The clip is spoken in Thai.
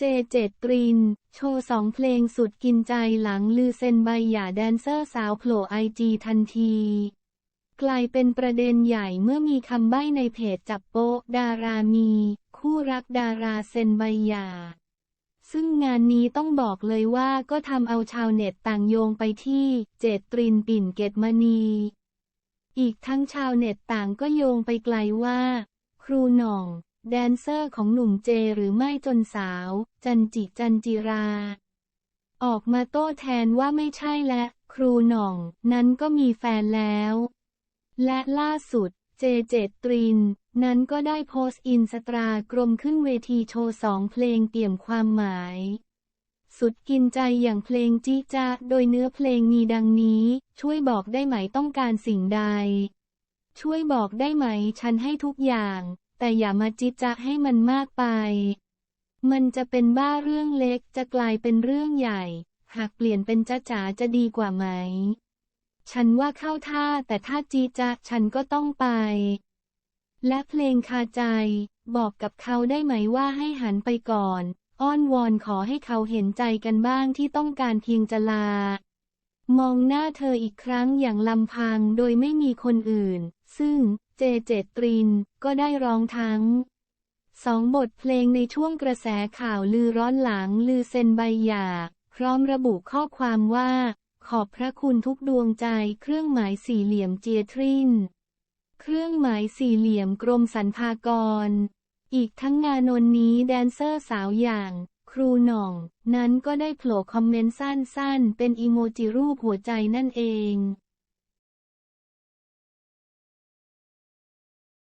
เจเจตริน โชว์สองเพลงสุดกินใจหลังลือเซนใบหย่าแดนเซอร์สาวโผล่ไอจีทันที กลายเป็นประเด็นใหญ่เมื่อมีคำใบ้ในเพจจับโป๊ะดารามี คู่รักดาราเซนใบหย่าซึ่งงานนี้ต้องบอกเลยว่าก็ทำเอาชาวเน็ตต่างโยงไปที่เจตตรินปิ่นเกตมณี อีกทั้งชาวเน็ตต่างก็โยงไปไกลว่า ครูหน่อง แดนเซอร์ของหนุ่มเจหรือไม่จนสาว จันจิจันจิรา ออกมาโต้แทนว่าไม่ใช่และ ครูหน่อง นั้นก็มีแฟนแล้ว และล่าสุด เจเจตริน นั้นก็ได้โพสต์อินสตากรมขึ้นเวทีโชว์สองเพลงเตี่ยมความหมาย สุดกินใจอย่างเพลงจิจะโดยเนื้อเพลงมีดังนี้ ช่วยบอกได้ไหมต้องการสิ่งใด ช่วยบอกได้ไหมฉันให้ทุกอย่าง แต่อย่ามาจิจะให้มันมากไป มันจะเป็นบ้าเรื่องเล็กจะกลายเป็นเรื่องใหญ่ หากเปลี่ยนเป็นจ้าจ๋าจะดีกว่าไหม ฉันว่าเข้าท่าแต่ถ้าจีจะฉันก็ต้องไป และเพลงคาใจ บอกกับเขาได้ไหมว่าให้หันไปก่อน อ้อนวอนขอให้เขาเห็นใจกันบ้างที่ต้องการเพียงจะลา มองหน้าเธออีกครั้งอย่างลำพังโดยไม่มีคนอื่น ซึ่ง เจเจตริน ก็ได้ร้องทั้งสองบทเพลงในช่วงกระแสข่าวลือร้อนหลังลือเซนใบหยาพร้อมระบุข้อความว่า ขอบพระคุณทุกดวงใจเครื่องหมายสี่เหลี่ยมเจียทริน เครื่องหมายสี่เหลี่ยมกรมสรรพากร อีกทั้งงานนนี้แดนเซอร์สาวอย่าง ครูหน่อง นั้นก็ได้โผล่คอมเมนต์สั้นๆ เป็นอีโมจิรูปหัวใจนั่นเอง